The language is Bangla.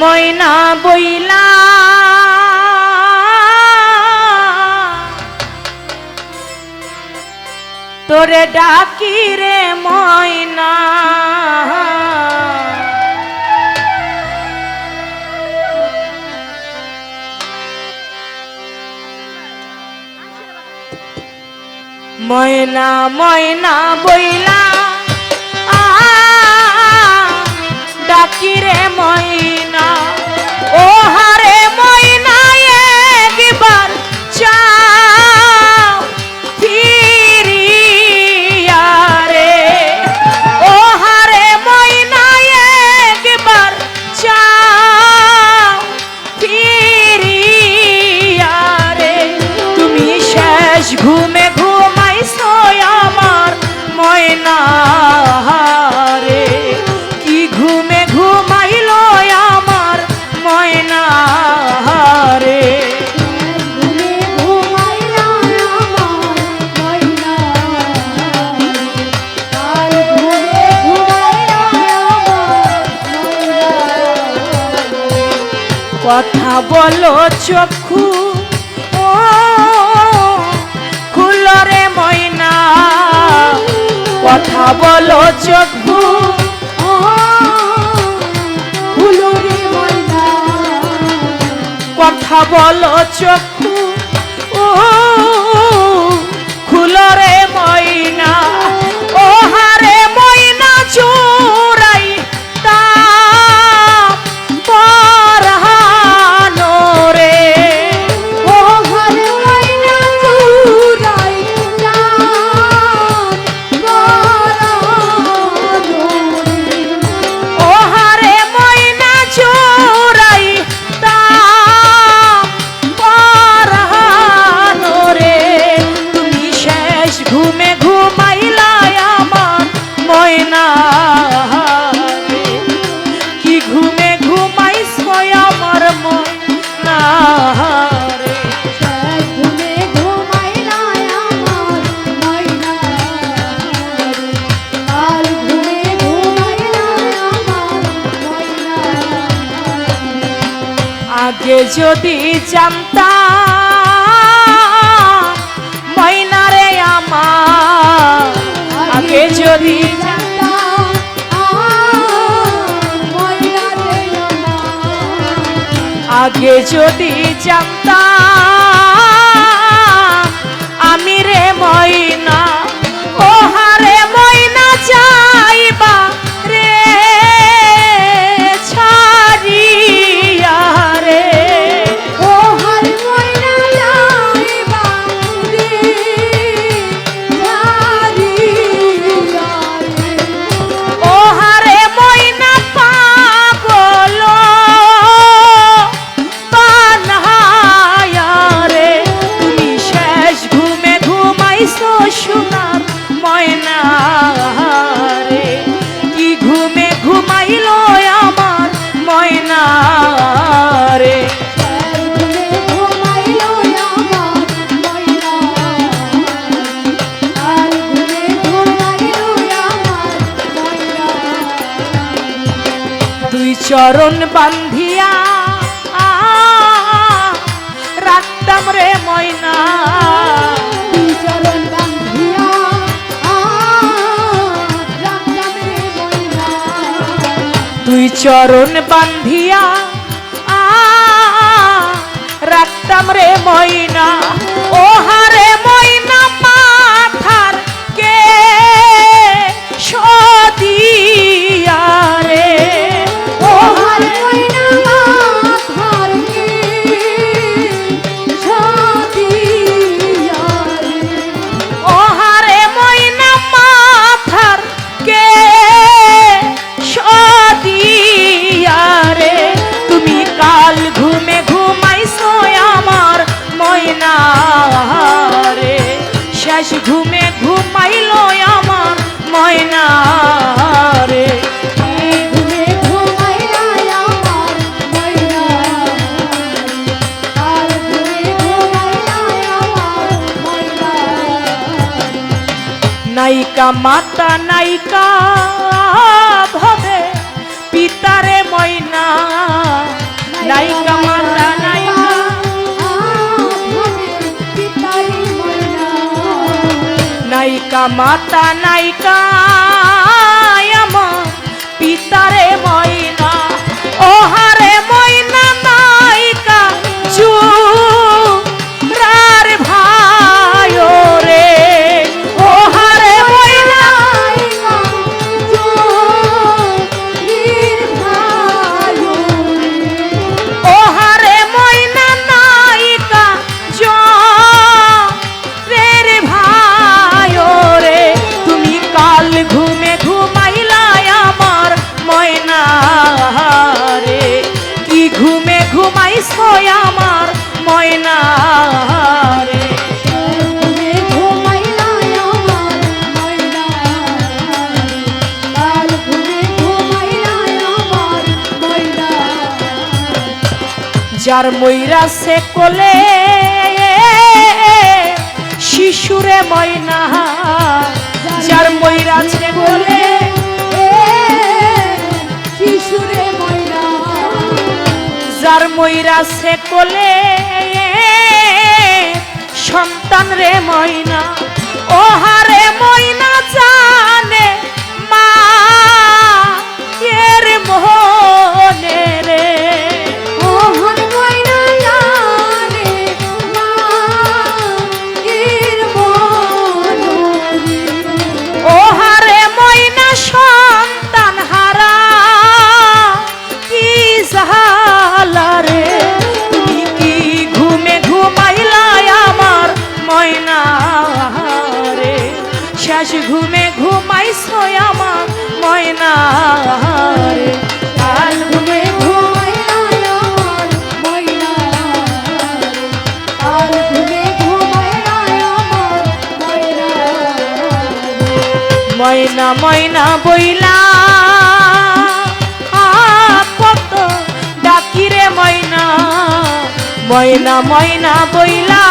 ময়না বইলা। তোরে ডাকি রে ময়না। ময়না ময়না বইলা। ডাকি রে ময়না। কথা বলো চক্ষু। ও খুলরে ময়না। কথা বলো চক্ষু। কথা বলো চক্ষু। ও খুলরে ময়না। যদি জানতা মাইনারে আমার আগে যদি আগে যদি জানতা আমি রে মাইনা চরণ বান্ধিয়া। রাখতাম রে ময়না। তুই চরণ বান্ধিয়া। রাখতাম রে ময়না। ওহা নায়িকা মাতা নায়িকা ভবে পিতারে ময়না। নায়িকা মাতা নায়িকা নায়িকা মাতা নায়িকা পিতারে ময়না। যার ময়রা সে কোলে, শিশুরে ময়না, যার ময়রা সে কোলে, শিশুরে ময়না, যার ময়রা সে কোলে সন্তান রে ময়না ও হারে ময়না জানে শেষ ঘুমে ঘুমাইছো আমার ময়না ময়না ময়না বইলা ডাকিরে ময়না। ময়না ময়না বইলা